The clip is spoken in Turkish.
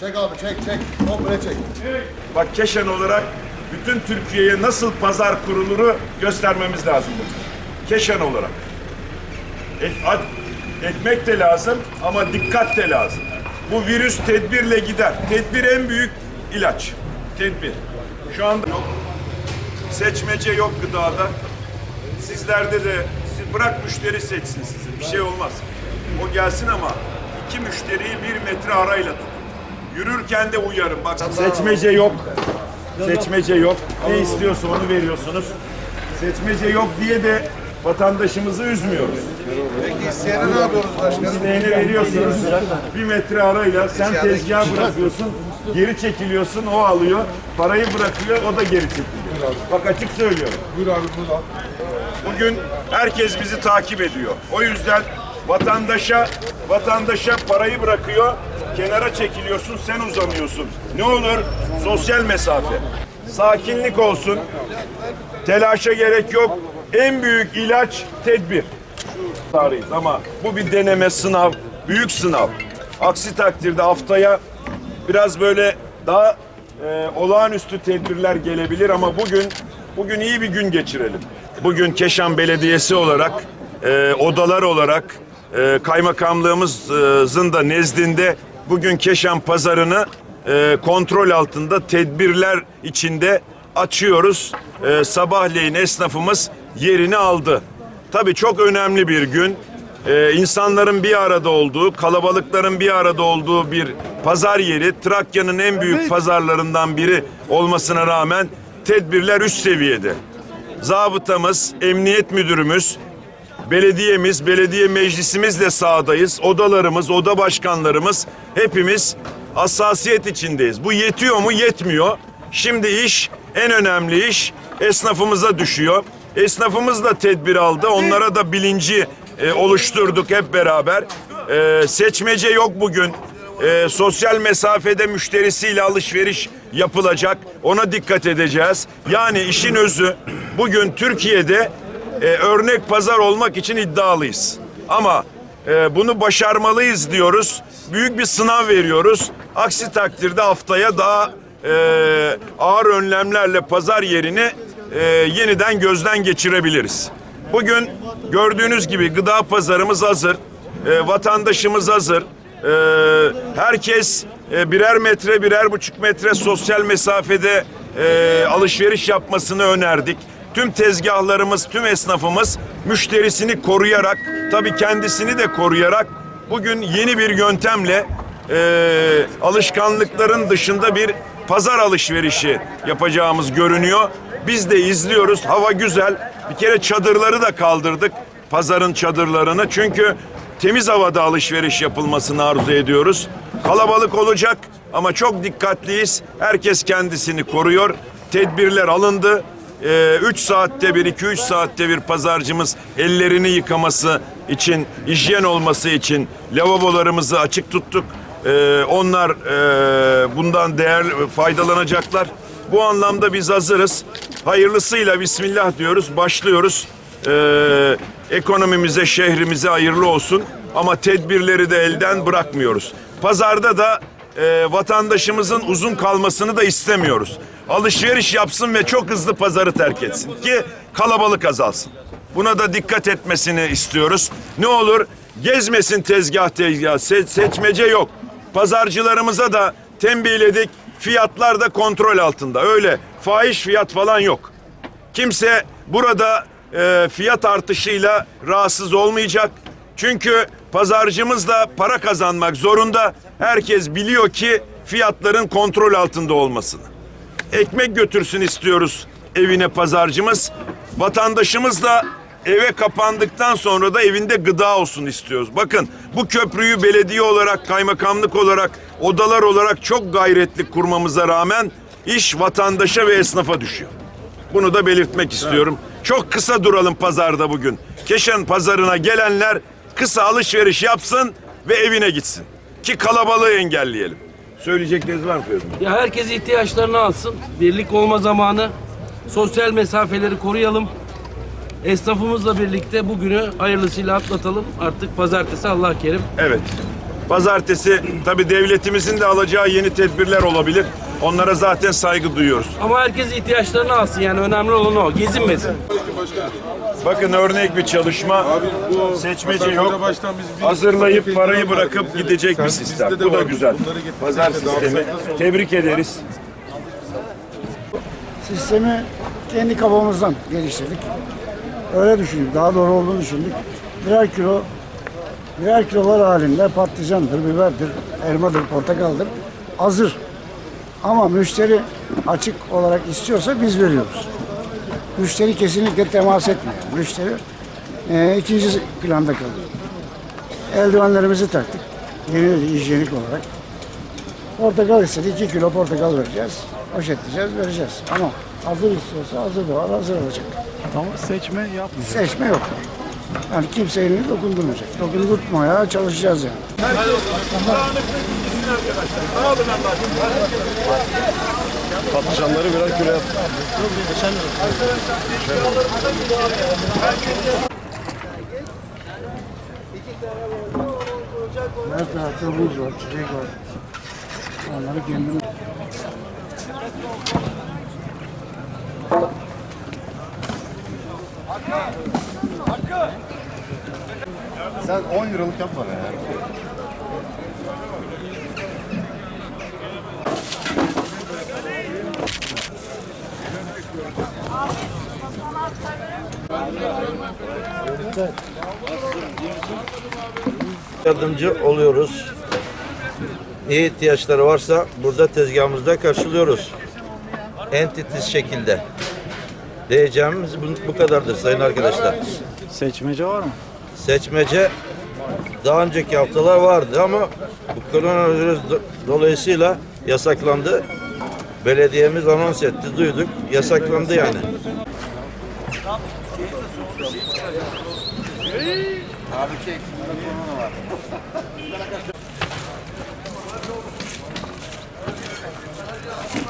Çek abi çek çek. Komple çek. Bak Keşan olarak bütün Türkiye'ye nasıl pazar kuruluru göstermemiz lazım. Keşan olarak. Et, ad- ekmek de lazım ama dikkat de lazım. Bu virüs tedbirle gider. Tedbir en büyük ilaç. Tedbir. Şu anda yok. Seçmece yok gıdada. Sizlerde de bırak müşteri seçsin sizi. Bir şey olmaz. O gelsin ama iki müşteriyi bir metre arayla tutun. Yürürken de uyarın. Bak seçmece yok. Seçmece yok. Ne istiyorsa onu veriyorsunuz. Seçmece yok diye de vatandaşımızı üzmüyoruz. Peki isteyene ne yapıyoruz başkanım? İsteğini veriyorsunuz. Bir metre arayla sen tezgah bırakıyorsun. Geri çekiliyorsun, o alıyor. Parayı bırakıyor, o da geri çekiliyor. Bak açık söylüyorum. Buyur abi buyur Bugün herkes bizi takip ediyor. O yüzden vatandaşa vatandaşa parayı bırakıyor. Kenara çekiliyorsun, sen uzanıyorsun. Ne olur? Sosyal mesafe. Sakinlik olsun. Telaşa gerek yok. En büyük ilaç tedbir. Tarihiz ama bu bir deneme sınav, büyük sınav. Aksi takdirde haftaya biraz böyle daha e, olağanüstü tedbirler gelebilir ama bugün bugün iyi bir gün geçirelim. Bugün Keşan Belediyesi olarak e, odalar olarak e, kaymakamlığımızın da nezdinde bugün Keşan pazarını e, kontrol altında tedbirler içinde açıyoruz. E, sabahleyin esnafımız yerini aldı. Tabii çok önemli bir gün. Ee, insanların bir arada olduğu, kalabalıkların bir arada olduğu bir pazar yeri. Trakya'nın en büyük pazarlarından biri olmasına rağmen tedbirler üst seviyede. Zabıtamız, emniyet müdürümüz, belediyemiz, belediye meclisimizle sahadayız. Odalarımız, oda başkanlarımız hepimiz hassasiyet içindeyiz. Bu yetiyor mu? Yetmiyor. Şimdi iş, en önemli iş esnafımıza düşüyor. Esnafımız da tedbir aldı. Onlara da bilinci e, oluşturduk hep beraber. E, seçmece yok bugün. E, sosyal mesafede müşterisiyle alışveriş yapılacak. Ona dikkat edeceğiz. Yani işin özü bugün Türkiye'de e, örnek pazar olmak için iddialıyız. Ama e, bunu başarmalıyız diyoruz. Büyük bir sınav veriyoruz. Aksi takdirde haftaya daha e, ağır önlemlerle pazar yerini e, yeniden gözden geçirebiliriz. Bugün gördüğünüz gibi gıda pazarımız hazır. E, vatandaşımız hazır. E, herkes e, birer metre, birer buçuk metre sosyal mesafede e, alışveriş yapmasını önerdik. Tüm tezgahlarımız, tüm esnafımız müşterisini koruyarak, tabii kendisini de koruyarak bugün yeni bir yöntemle e, alışkanlıkların dışında bir pazar alışverişi yapacağımız görünüyor. Biz de izliyoruz. Hava güzel. Bir kere çadırları da kaldırdık. Pazarın çadırlarını. Çünkü temiz havada alışveriş yapılmasını arzu ediyoruz. Kalabalık olacak ama çok dikkatliyiz. Herkes kendisini koruyor. Tedbirler alındı. 3 saatte bir, 2-3 saatte bir pazarcımız ellerini yıkaması için, hijyen olması için lavabolarımızı açık tuttuk. Ee, onlar e, bundan değer faydalanacaklar. Bu anlamda biz hazırız. Hayırlısıyla Bismillah diyoruz, başlıyoruz. Ee, ekonomimize, şehrimize hayırlı olsun. Ama tedbirleri de elden bırakmıyoruz. Pazarda da e, vatandaşımızın uzun kalmasını da istemiyoruz. Alışveriş yapsın ve çok hızlı pazarı terk etsin ki kalabalık azalsın. Buna da dikkat etmesini istiyoruz. Ne olur gezmesin tezgah tezgah, se- seçmece yok. Pazarcılarımıza da tembihledik. Fiyatlar da kontrol altında. Öyle fahiş fiyat falan yok. Kimse burada e, fiyat artışıyla rahatsız olmayacak. Çünkü pazarcımız da para kazanmak zorunda. Herkes biliyor ki fiyatların kontrol altında olmasını. Ekmek götürsün istiyoruz evine pazarcımız. Vatandaşımız da eve kapandıktan sonra da evinde gıda olsun istiyoruz. Bakın bu köprüyü belediye olarak, kaymakamlık olarak, odalar olarak çok gayretli kurmamıza rağmen iş vatandaşa ve esnafa düşüyor. Bunu da belirtmek istiyorum. Çok kısa duralım pazarda bugün. Keşan pazarına gelenler kısa alışveriş yapsın ve evine gitsin. Ki kalabalığı engelleyelim. Söyleyecekleriniz var mı? Ya herkes ihtiyaçlarını alsın. Birlik olma zamanı. Sosyal mesafeleri koruyalım. Esnafımızla birlikte bugünü hayırlısıyla atlatalım. Artık pazartesi Allah kerim. Evet. Pazartesi tabii devletimizin de alacağı yeni tedbirler olabilir. Onlara zaten saygı duyuyoruz. Ama herkes ihtiyaçlarını alsın yani önemli olan o. Gezinmesin. Bakın örnek bir çalışma. Seçmece Hasan yok. Biz Hazırlayıp parayı bırakıp gidecek bir sistem. Bu da güzel. Pazar sistemi. Tebrik ederiz. Sistemi kendi kafamızdan geliştirdik. Öyle düşündük, daha doğru olduğunu düşündük. Birer kilo, birer kilolar halinde patlıcandır, biberdir, elmadır, portakaldır. Hazır. Ama müşteri açık olarak istiyorsa biz veriyoruz. Müşteri kesinlikle temas etmiyor. Müşteri e, ikinci planda kalıyor. Eldivenlerimizi taktık. Yeni hijyenik olarak. Portakal istedi. 2 kilo portakal vereceğiz. Poşetleyeceğiz, vereceğiz. Ama hazır istiyorsa hazır da var, hazır olacak. Ama seçme yapmıyor. Seçme yok. Yani kimse elini dokundurmayacak. Dokundurtmaya çalışacağız yani. Patlıcanları birer kilo yap. Her tarafta muz var, çiçek var. Onları kendim Sen 10 liralık yap bana ya. yardımcı oluyoruz. Ne ihtiyaçları varsa burada tezgahımızda karşılıyoruz. En titiz şekilde. Diyeceğimiz bu, bu kadardır sayın arkadaşlar. Seçmece var mı? Seçmece daha önceki haftalar vardı ama bu koronavirüs do- dolayısıyla yasaklandı. Belediyemiz anons etti, duyduk. Yasaklandı yani. Let's go.